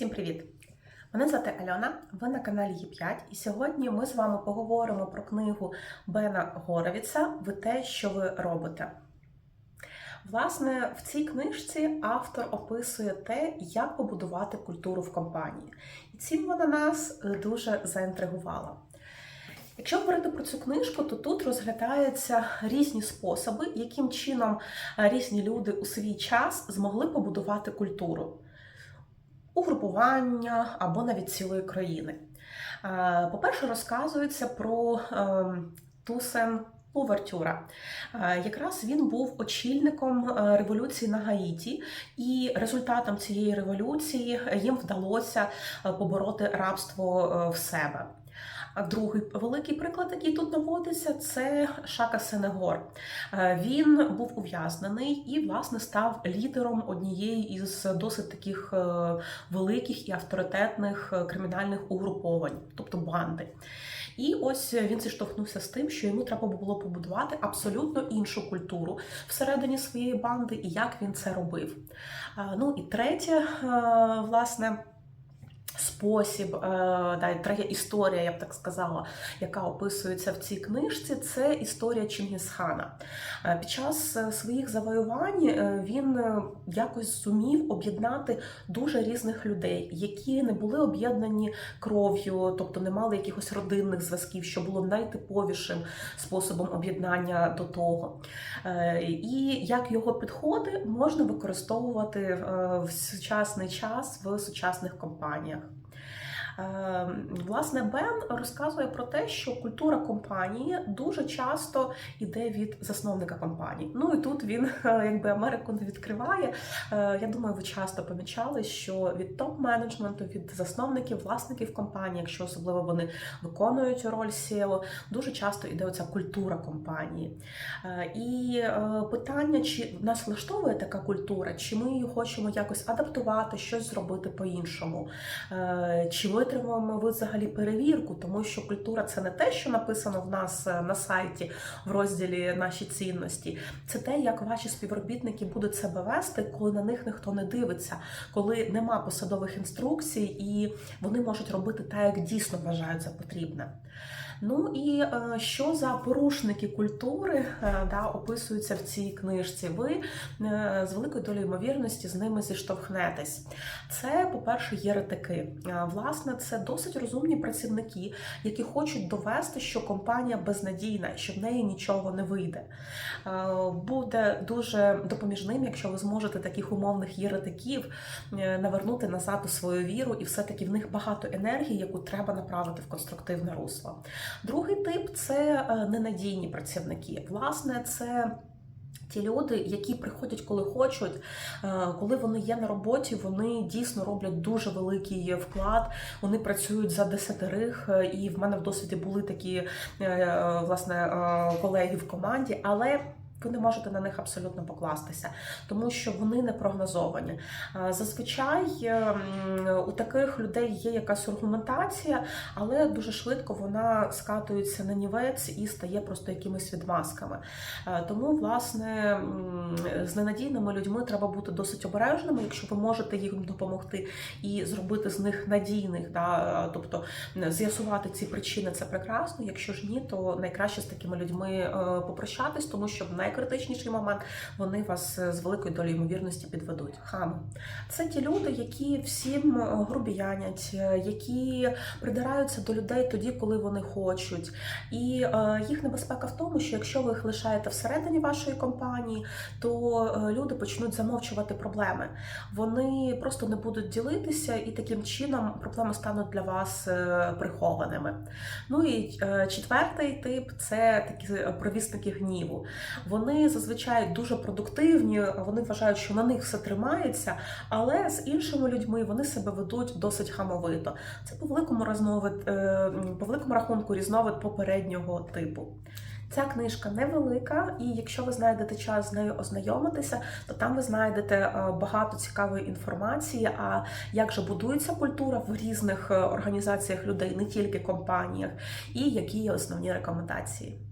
Всім привіт! Мене звати Альона, ви на каналі Є5, і сьогодні ми з вами поговоримо про книгу Бена Горовіца Ви те, що ви робите. Власне, в цій книжці автор описує те, як побудувати культуру в компанії. І цим вона нас е, дуже заінтригувала. Якщо говорити про цю книжку, то тут розглядаються різні способи, яким чином е, різні люди у свій час змогли побудувати культуру угрупування або навіть цілої країни. Е, По-перше, розказується про ем, Тусен Увертюра. Е, Якраз він був очільником е, революції на Гаїті, і результатом цієї революції їм вдалося побороти рабство в себе. А другий великий приклад, який тут наводиться, це Шака Сенегор. Е, Він був ув'язнений і, власне, став лідером однієї із досить таких е, великих і авторитетних е, кримінальних угруповань, тобто банди. І ось він зіштовхнувся з тим, що йому треба було побудувати абсолютно іншу культуру всередині своєї банди, і як він це робив. Ну і третє, власне. Спосіб, е, да, і історія, я б так сказала, яка описується в цій книжці, це історія Чингісхана. Е, Під час е, своїх завоювань е, він е, якось зумів об'єднати дуже різних людей, які не були об'єднані кров'ю, тобто не мали якихось родинних зв'язків, що було найтиповішим способом об'єднання до того. Е, І як його підходи можна використовувати е, в сучасний час в сучасних компаніях. Е, Власне, Бен розказує про те, що культура компанії дуже часто йде від засновника компанії. Ну і тут він е, якби Америку не відкриває. Е, Я думаю, ви часто помічали, що від топ-менеджменту, від засновників, власників компанії, якщо особливо вони виконують роль SEO, дуже часто йде оця культура компанії. Е, І питання, чи нас влаштовує така культура, чи ми її хочемо якось адаптувати, щось зробити по-іншому. Чи витримуємо ви взагалі перевірку, тому що культура це не те, що написано в нас е, на сайті в розділі наші цінності. Це те, як ваші співробітники будуть себе вести, коли на них ніхто не дивиться, коли нема посадових інструкцій, і вони можуть робити так, як дійсно вважають за потрібне. Ну і е, що за порушники культури е, да, описуються в цій книжці? Ви е, з великою долею ймовірності з ними зіштовхнетесь. Це, по-перше, єретики. Власне, це досить розумні працівники, які хочуть довести, що компанія безнадійна, що в неї нічого не вийде. Буде дуже допоміжним, якщо ви зможете таких умовних єретиків навернути назад у свою віру, і все-таки в них багато енергії, яку треба направити в конструктивне русло. Другий тип це е, ненадійні працівники. Власне, це. Ті люди, які приходять, коли хочуть, е, коли вони є на роботі, вони дійсно роблять дуже великий вклад. Вони працюють за десятерих, е, і в мене в досвіді були такі власне колеги в команді, але. Ви не можете на них абсолютно покластися, тому що вони не прогнозовані. Зазвичай е, у таких людей є якась аргументація, але дуже швидко вона скатується на нівець і стає просто якимись відмазками. Е, Тому, власне, з ненадійними людьми треба бути досить обережними, якщо ви можете їм допомогти і зробити з них надійних, да, е, тобто з'ясувати ці причини, це прекрасно. Якщо ж ні, то найкраще з такими людьми е, попрощатись, тому що в найкритичніший момент вони вас е, з великою долею ймовірності підведуть. Хами це ті люди, які всім е, грубіянять, е, які придираються до людей тоді, коли вони хочуть. І їх небезпека в тому, що якщо ви їх лишаєте всередині вашої компанії, то люди почнуть замовчувати проблеми. Вони просто не будуть ділитися, і таким чином проблеми стануть для вас прихованими. Ну і четвертий тип це такі провісники гніву. Вони зазвичай дуже продуктивні, вони вважають, що на них все тримається, але з іншими людьми вони себе ведуть досить хамовито. Це по великому разновид, е, по великому рахунку різновид попереднього типу. Ця книжка невелика, і якщо ви знайдете час з нею ознайомитися, то там ви знайдете е, багато цікавої інформації. А як же будується культура в різних е, організаціях людей, не тільки компаніях, і які є основні рекомендації.